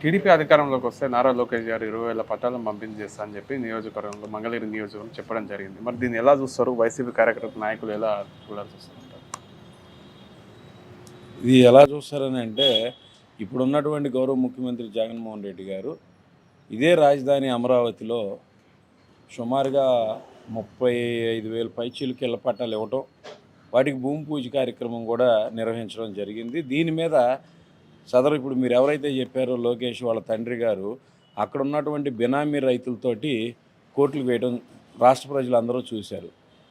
TDP అధికారంలోకి వస్తే నారా లోకేష్ గారు ఇరవై వేల పట్టాలను పంపిణీ చేస్తా అని చెప్పి నియోజకవర్గంలో మంగళగిరి నియోజకవర్గం చెప్పడం జరిగింది. మరి దీన్ని ఎలా చూస్తారు? వైసీపీ కార్యకర్త నాయకులు ఎలా చూడాల్సి వస్తుంటారు ఇది ఎలా చూస్తారని అంటే ఇప్పుడున్నటువంటి గౌరవ ముఖ్యమంత్రి జగన్మోహన్ రెడ్డి గారు ఇదే రాజధాని అమరావతిలో సుమారుగా ముప్పై ఐదు వేల పైచీలకి ఇళ్ళ పట్టాలు ఇవ్వటం వాటికి భూమి పూజ కార్యక్రమం కూడా నిర్వహించడం జరిగింది. దీని మీద సదరు ఇప్పుడు మీరు ఎవరైతే చెప్పారో లోకేష్ వాళ్ళ తండ్రి గారు అక్కడ ఉన్నటువంటి బినామీ రైతులతోటి కోట్లు వేయడం రాష్ట్ర ప్రజలు అందరూ చూశారు.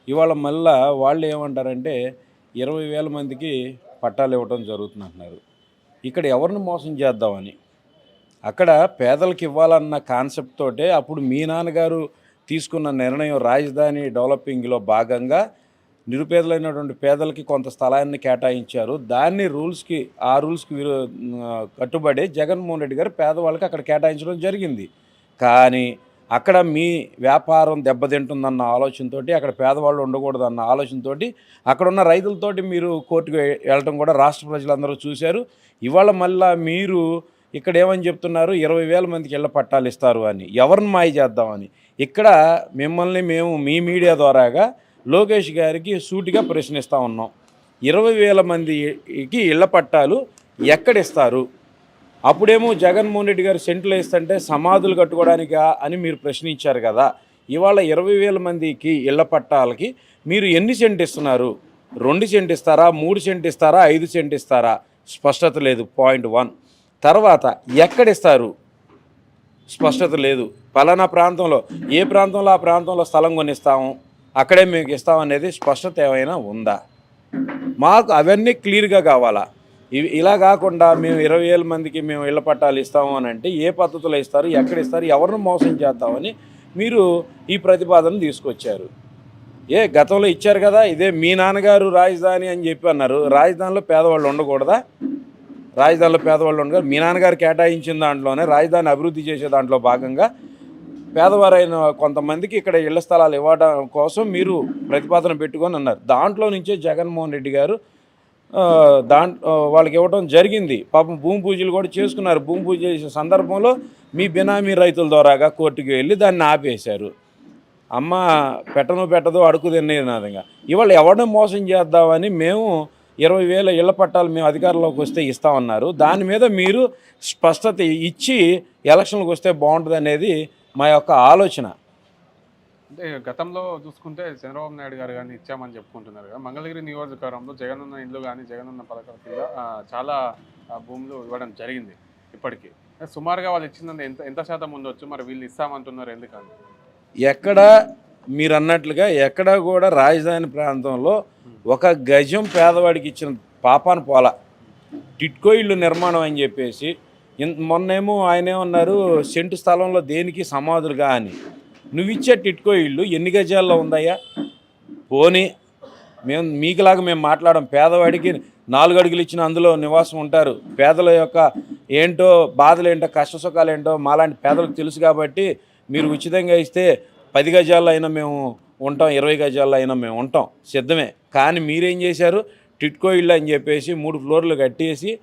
ఇవాళ మళ్ళా వాళ్ళు ఏమంటారంటే ఇరవై వేల మందికి పట్టాలు ఇవ్వటం జరుగుతుంది అంటున్నారు ఇక్కడ ఎవరిని మోసం చేద్దామని? అక్కడ పేదలకు ఇవ్వాలన్న కాన్సెప్ట్ తోటే అప్పుడు మీ నాన్నగారు తీసుకున్న నిర్ణయం రాజధాని డెవలపింగ్లో భాగంగా నిరుపేదలైనటువంటి పేదలకి కొంత స్థలాన్ని కేటాయించారు. దాన్ని రూల్స్కి ఆ రూల్స్కి విరు కట్టుబడి జగన్మోహన్ రెడ్డి గారు పేదవాళ్ళకి అక్కడ కేటాయించడం జరిగింది. కానీ అక్కడ మీ వ్యాపారం దెబ్బతింటుందన్న ఆలోచనతోటి అక్కడ పేదవాళ్ళు ఉండకూడదన్న ఆలోచనతోటి అక్కడ ఉన్న రైతులతోటి మీరు కోర్టుకు వెళ్ళటం కూడా రాష్ట్ర ప్రజలందరూ చూశారు. ఇవాళ మళ్ళా మీరు ఇక్కడ ఏమని చెప్తున్నారు? ఇరవై వేల మందికి ఇళ్ళ పట్టాలు ఇస్తారు అని. ఎవరిని మాయ చేద్దామని? ఇక్కడ మిమ్మల్ని మేము మీ మీడియా ద్వారాగా లోకేష్ గారికి సూటిగా ప్రశ్నిస్తూ ఉన్నాం. ఇరవై వేల మందికి ఇళ్ళ పట్టాలు ఎక్కడిస్తారు? అప్పుడేమో జగన్మోహన్ రెడ్డి గారు సెంట్లు వేస్తుంటే సమాధులు కట్టుకోవడానికా అని మీరు ప్రశ్నించారు కదా. ఇవాళ ఇరవై వేల మందికి ఇళ్ళ పట్టాలకి మీరు ఎన్ని సెంట్ ఇస్తున్నారు? రెండు సెంట్ ఇస్తారా? మూడు సెంట్ ఇస్తారా? ఐదు సెంట్ ఇస్తారా? స్పష్టత లేదు. Point one. తర్వాత ఎక్కడిస్తారు? స్పష్టత లేదు. పలానా ప్రాంతంలో ఏ ప్రాంతంలో ఆ ప్రాంతంలో స్థలం కొనిస్తాము? అక్కడే మీకు ఇస్తాం అనేది స్పష్టత ఏమైనా ఉందా? మాకు అవన్నీ క్లియర్గా కావాలా? ఇవి ఇలా కాకుండా మేము ఇరవై వేల మందికి మేము ఇళ్ళ పట్టాలు ఇస్తాము అని అంటే ఏ పద్ధతిలో ఇస్తారు ఎక్కడ ఇస్తారు ఎవరిని మోసం చేద్దామని మీరు ఈ ప్రతిపాదన తీసుకొచ్చారు. ఏ గతంలో ఇచ్చారు కదా ఇదే మీ నాన్నగారు రాజధాని అని చెప్పి అన్నారు. రాజధానిలో పేదవాళ్ళు ఉండకూడదా? రాజధానిలో పేదవాళ్ళు ఉండగా మీ నాన్నగారు కేటాయించిన దాంట్లోనే రాజధాని అభివృద్ధి చేసే దాంట్లో భాగంగా పేదవారైన కొంతమందికి ఇక్కడ ఇళ్ళ స్థలాలు ఇవ్వడం కోసం మీరు ప్రతిపాదన పెట్టుకొని అన్నారు దాంట్లో నుంచే జగన్మోహన్ రెడ్డి గారు దాంట్లో దాంట్ వాళ్ళకి ఇవ్వడం జరిగింది. పాపం భూమి పూజలు కూడా చేసుకున్నారు. భూమి పూజ చేసే సందర్భంలో మీ బినామీ రైతుల ద్వారాగా కోర్టుకి వెళ్ళి దాన్ని ఆపేశారు. అమ్మ పెట్టను పెట్టదు అడుగు తినేదిగా ఇవాళ ఎవరిని మోసం చేద్దామని మేము ఇరవై వేల ఇళ్ళ పట్టాలు మేము అధికారంలోకి వస్తే ఇస్తామన్నారు దాని మీద మీరు స్పష్టత ఇచ్చి ఎలక్షన్లకు వస్తే బాగుంటుంది అనేది మా యొక్క ఆలోచన. అంటే గతంలో చూసుకుంటే చంద్రబాబు నాయుడు గారు కానీ ఇచ్చామని చెప్పుకుంటున్నారు కదా మంగళగిరి నియోజకవర్గంలో జగనన్న ఇండ్లు కానీ జగనన్న పథకాల కింద చాలా భూములు ఇవ్వడం జరిగింది ఇప్పటికీ. సుమారుగా వాళ్ళు ఇచ్చింది ఎంత ఎంత శాతం ఉండొచ్చు? మరి వీళ్ళు ఇస్తామంటున్నారు ఎందుకని ఎక్కడ మీరు అన్నట్లుగా ఎక్కడ కూడా రాజధాని ప్రాంతంలో ఒక గజం పేదవాడికి ఇచ్చిన పాపాన పోల. టిట్కో ఇల్లు నిర్మాణం అని చెప్పేసి మొన్నేమో ఆయన ఏమన్నారు సెంటు స్థలంలో దేనికి సమాధులుగా? అని. నువ్వు ఇచ్చే టిట్కో ఇల్లు ఎన్ని గజాల్లో ఉందయ్యా? పోనీ మేము మీకులాగా మేము మాట్లాడడం పేదవాడికి నాలుగు అడుగులు ఇచ్చిన అందులో నివాసం ఉంటారు. పేదల యొక్క ఏంటో బాధలు ఏంటో కష్ట సుఖాలు ఏంటో మాలాంటి పేదలకు తెలుసు కాబట్టి మీరు ఉచితంగా ఇస్తే పది గజాల్లో అయినా మేము ఉంటాం ఇరవై గజాల్లో అయినా మేము ఉంటాం. సిద్ధమే. కానీ మీరేం చేశారు? టిట్కో ఇల్లు అని చెప్పేసి మూడు ఫ్లోర్లు కట్టేసి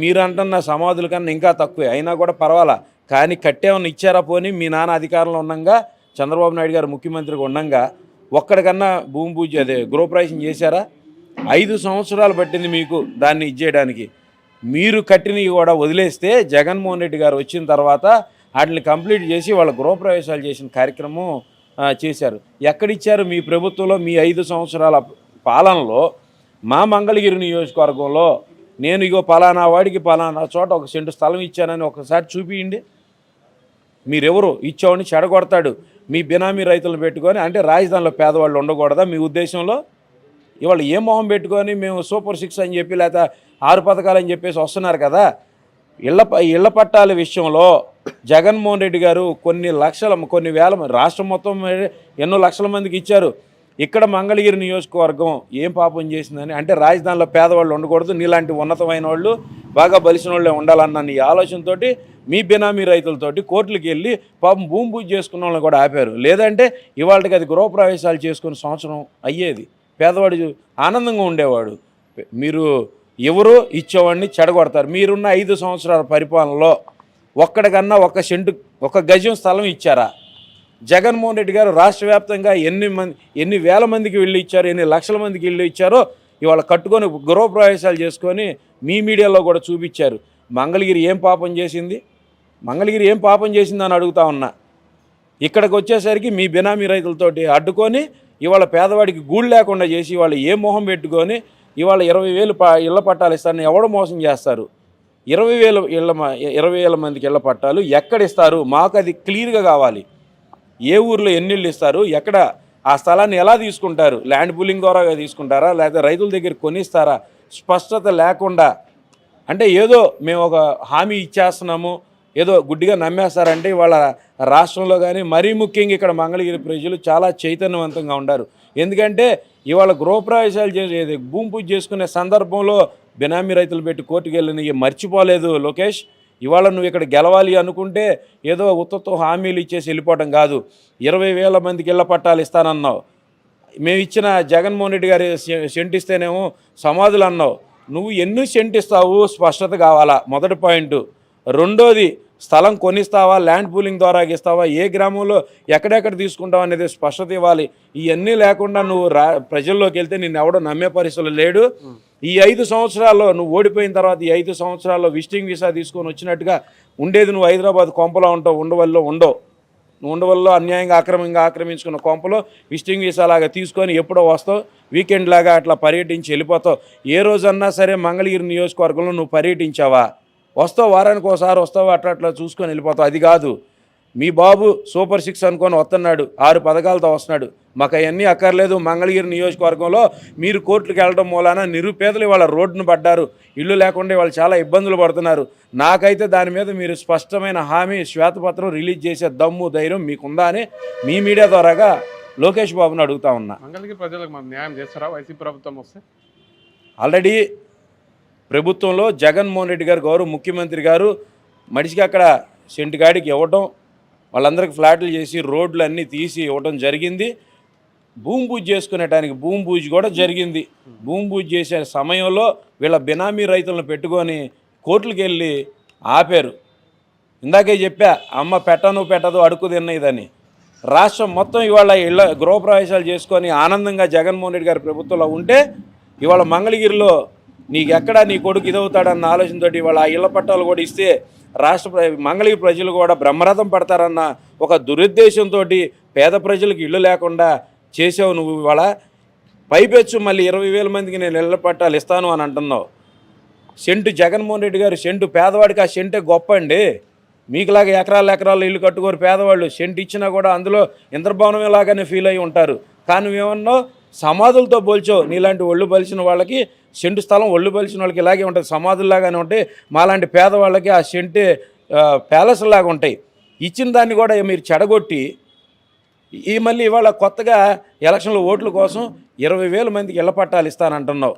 మీరు అంటున్న సమాధుల కన్నా ఇంకా తక్కువే. అయినా కూడా పర్వాలా. కానీ కట్టేమన్నా ఇచ్చారా పోని? మీ నాన్న అధికారంలో ఉండగా చంద్రబాబు నాయుడు గారు ముఖ్యమంత్రిగా ఉండంగా ఒక్కడికన్నా భూమి పూజ అదే గృహప్రవేశం చేశారా? ఐదు సంవత్సరాలు పట్టింది మీకు దాన్ని ఇచ్చేయడానికి. మీరు కట్టినవి కూడా వదిలేస్తే జగన్మోహన్ రెడ్డి గారు వచ్చిన తర్వాత వాటిని కంప్లీట్ చేసి వాళ్ళ గృహప్రవేశాలు చేసిన కార్యక్రమం చేశారు. ఎక్కడిచ్చారు మీ ప్రభుత్వంలో మీ ఐదు సంవత్సరాల పాలనలో? మా మంగళగిరి నియోజకవర్గంలో నేను ఇగో పలానా వాడికి పలానా చోట ఒక సెంటు స్థలం ఇచ్చానని ఒకసారి చూపియండి. మీరెవరు? ఇచ్చామని చెడగొడతాడు. మీ బినామీ రైతులను పెట్టుకొని అంటే రాజధానిలో పేదవాళ్ళు ఉండకూడదా మీ ఉద్దేశంలో? ఇవాళ ఏ మొహం పెట్టుకొని మేము సూపర్ సిక్స్ అని చెప్పి లేకపోతే ఆరు పథకాలు అని చెప్పేసి వస్తున్నారు కదా? ఇళ్ళ ప- ఇళ్ళ పట్టాల విషయంలో జగన్మోహన్ రెడ్డి గారు కొన్ని లక్షల కొన్ని వేల రాష్ట్రం మొత్తం ఎన్నో లక్షల మందికి ఇచ్చారు. ఇక్కడ మంగళగిరి నియోజకవర్గం ఏం పాపం చేసిందని అంటే రాజధానిలో పేదవాళ్ళు ఉండకూడదు నీలాంటి ఉన్నతమైన వాళ్ళు బాగా బలిసిన వాళ్ళే ఉండాలన్న నీ ఆలోచనతోటి మీ బినామీ రైతులతోటి కోర్టులకు వెళ్ళి పాపం భూమి పూజ చేసుకున్న వాళ్ళని కూడా ఆపారు. లేదంటే ఇవాళకి అది గృహప్రవేశాలు చేసుకుని సంవత్సరం అయ్యేది. పేదవాడు ఆనందంగా ఉండేవాడు. మీరు ఎవరు ఇచ్చేవాడిని చెడగొడతారు. మీరున్న ఐదు సంవత్సరాల పరిపాలనలో ఒక్కడికన్నా ఒక సెంటు ఒక గజం స్థలం ఇచ్చారా? జగన్మోహన్ రెడ్డి గారు రాష్ట్ర వ్యాప్తంగా ఎన్ని మంది ఎన్ని వేల మందికి వెళ్ళి ఇచ్చారు ఎన్ని లక్షల మందికి వెళ్ళి ఇచ్చారో ఇవాళ కట్టుకొని గృహప్రవేశాలు చేసుకొని మీ మీడియాలో కూడా చూపించారు. మంగళగిరి ఏం పాపం చేసింది? మంగళగిరి ఏం పాపం చేసిందని అడుగుతా ఉన్నా. ఇక్కడికి వచ్చేసరికి మీ బినామీ రైతులతోటి అడ్డుకొని ఇవాళ పేదవాడికి గూళ్ళు లేకుండా చేసి ఇవాళ ఏ మొహం పెట్టుకొని ఇవాళ ఇరవై వేలు ప ఇళ్ళ పట్టాలు ఇస్తారని ఎవడు మోసం చేస్తారు. ఇరవై వేల ఇళ్ళ ఇరవై వేల మందికి ఇళ్ళ పట్టాలు ఎక్కడ ఇస్తారు? మాకు అది క్లియర్గా కావాలి. ఏ ఊర్లో ఎన్ని ఇళ్ళు ఇస్తారు? ఎక్కడ? ఆ స్థలాన్ని ఎలా తీసుకుంటారు? ల్యాండ్ పూలింగ్ ద్వారా తీసుకుంటారా? లేకపోతే రైతుల దగ్గర కొనిస్తారా? స్పష్టత లేకుండా అంటే ఏదో మేము ఒక హామీ ఇచ్చేస్తున్నాము ఏదో గుడ్డిగా నమ్మేస్తారంటే ఇవాళ రాష్ట్రంలో కానీ మరీ ముఖ్యంగా ఇక్కడ మంగళగిరి ప్రజలు చాలా చైతన్యవంతంగా ఉన్నారు ఎందుకంటే ఇవాళ గృహప్రవేశాలు చేసేది భూమి పూజ చేసుకునే సందర్భంలో బినామీ రైతులు పెట్టి కోర్టుకు వెళ్ళిన మర్చిపోలేదు లోకేష్. ఇవాళ నువ్వు ఇక్కడ గెలవాలి అనుకుంటే ఏదో ఉత్తతో హామీలు ఇచ్చేసి వెళ్ళిపోవడం కాదు. ఇరవై వేల మందికి ఇళ్ళ పట్టాలు ఇస్తానన్నావు. మేము ఇచ్చిన జగన్మోహన్ రెడ్డి గారి సెంటిస్తేనేమో సమాధులు అన్నావు. నువ్వు ఎన్ని సెంటిస్తావు స్పష్టత కావాలా? మొదటి పాయింట్. రెండోది స్థలం కొనిస్తావా ల్యాండ్ పూలింగ్ ద్వారా ఇస్తావా ఏ గ్రామంలో ఎక్కడెక్కడ తీసుకుంటావు అనేది స్పష్టత ఇవ్వాలి. ఇవన్నీ లేకుండా నువ్వు రా ప్రజల్లోకి వెళ్తే నిన్ను ఎవడో నమ్మే పరిస్థితులు లేడు. ఈ ఐదు సంవత్సరాల్లో నువ్వు ఓడిపోయిన తర్వాత ఈ ఐదు సంవత్సరాల్లో విజిటింగ్ వీసా తీసుకొని వచ్చినట్టుగా ఉండేది నువ్వు హైదరాబాద్ కొంపలో ఉంటావు ఉండవల్లో ఉండవు. నువ్వు ఉండవల్లో అన్యాయంగా ఆక్రమంగా ఆక్రమించుకున్న కొంపలో విజిటింగ్ వీసా లాగా తీసుకొని ఎప్పుడో వస్తావు వీకెండ్ లాగా అట్లా పర్యటించి వెళ్ళిపోతావు. ఏ రోజన్నా సరే మంగళగిరి నియోజకవర్గంలో నువ్వు పర్యటించావా? వస్తావు వారానికి ఒకసారి వస్తావు అట్లా అట్లా చూసుకొని వెళ్ళిపోతావు. అది కాదు. మీ బాబు సూపర్ సిక్స్ అనుకొని వస్తున్నాడు. ఆరు పథకాలతో వస్తున్నాడు. మాకు అవన్నీ అక్కర్లేదు. మంగళగిరి నియోజకవర్గంలో మీరు కోర్టులకు వెళ్ళడం మూలాన నిరుపేదలు వాళ్ళ రోడ్డును పడ్డారు. ఇల్లు లేకుండా వాళ్ళు చాలా ఇబ్బందులు పడుతున్నారు. నాకైతే దాని మీద మీరు స్పష్టమైన హామీ శ్వేతపత్రం రిలీజ్ చేసే దమ్ము ధైర్యం మీకుందా అని మీ మీడియా ద్వారాగా లోకేష్ బాబుని అడుగుతా ఉన్నా. మంగళగిరి ప్రజలకు మనం న్యాయం చేస్తారా? వైసీపీ ప్రభుత్వం వస్తే? ఆల్రెడీ ప్రభుత్వంలో జగన్మోహన్ రెడ్డి గారు గౌరవ ముఖ్యమంత్రి గారు మనిషికి అక్కడ సెంటుగాడికి ఇవ్వటం వాళ్ళందరికీ ఫ్లాట్లు చేసి రోడ్లు అన్నీ తీసి ఇవ్వటం జరిగింది. భూమి పూజ చేసుకునేటానికి భూమి పూజ కూడా జరిగింది. భూమి పూజ చేసే సమయంలో వీళ్ళ బినామీ రైతులను పెట్టుకొని కోర్టులకు వెళ్ళి ఆపారు. ఇందాకే చెప్పా అమ్మ పెట్టను పెట్టదు అడుకు తిన్నదని రాష్ట్రం మొత్తం ఇవాళ ఇళ్ళ గృహప్రవేశాలు చేసుకొని ఆనందంగా జగన్మోహన్ రెడ్డి గారి ప్రభుత్వంలో ఉంటే ఇవాళ మంగళగిరిలో నీకు నీ కొడుకు ఇదవుతాడన్న ఆలోచనతోటి ఇవాళ ఆ ఇళ్ళ పట్టాలు కూడా ఇస్తే రాష్ట్ర ప్ర- మంగళగిరి ప్రజలు కూడా బ్రహ్మరథం పడతారన్న ఒక దురుద్దేశంతో పేద ప్రజలకు ఇల్లు లేకుండా చేసావు నువ్వు ఇవాళ. పైపెచ్చు మళ్ళీ ఇరవై వేల మందికి నేను ఇళ్ళ పట్టాలు ఇస్తాను అని అంటున్నావు. సెంటు జగన్మోహన్ రెడ్డి గారు సెంటు పేదవాడికి ఆ సెంటే గొప్ప అండి మీకులాగా ఎకరాలు ఎకరాలు ఇల్లు కట్టుకోరు పేదవాళ్ళు. సెంటు ఇచ్చినా కూడా అందులో ఇంద్రభవనం లాగానే ఫీల్ అయి ఉంటారు. కానీ నువ్వేమన్నావు? సమాధులతో పోల్చావు నీలాంటి ఒళ్ళు బలిసిన వాళ్ళకి సెంటు స్థలం ఒళ్ళు బలిసిన వాళ్ళకి ఇలాగే ఉంటుంది. సమాధుల్లాగానే ఉంటాయి మాలాంటి పేదవాళ్ళకి ఆ సెంటు ప్యాలెస్ లాగా ఉంటాయి. ఇచ్చిన దాన్ని కూడా మీరు చెడగొట్టి ఈ మళ్ళీ ఇవాళ కొత్తగా ఎలక్షన్ల ఓట్ల కోసం ఇరవై వేల మందికి ఇళ్ళ పట్టాలు ఇస్తానంటున్నావు.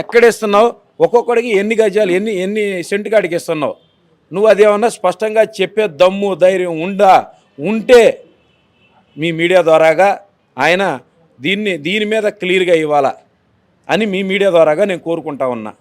ఎక్కడ ఇస్తున్నావు ఒక్కొక్కడికి ఎన్ని గజాలు ఎన్ని ఎన్ని సెంటు కాడికి ఇస్తున్నావు? నువ్వు అదేమన్నా స్పష్టంగా చెప్పే దమ్ము ధైర్యం ఉందా? ఉంటే మీ మీడియా ద్వారాగా ఆయన దీన్ని దీని మీద క్లియర్గా ఇవ్వాలా అని మీ మీడియా ద్వారాగా నేను కోరుకుంటా ఉన్నా.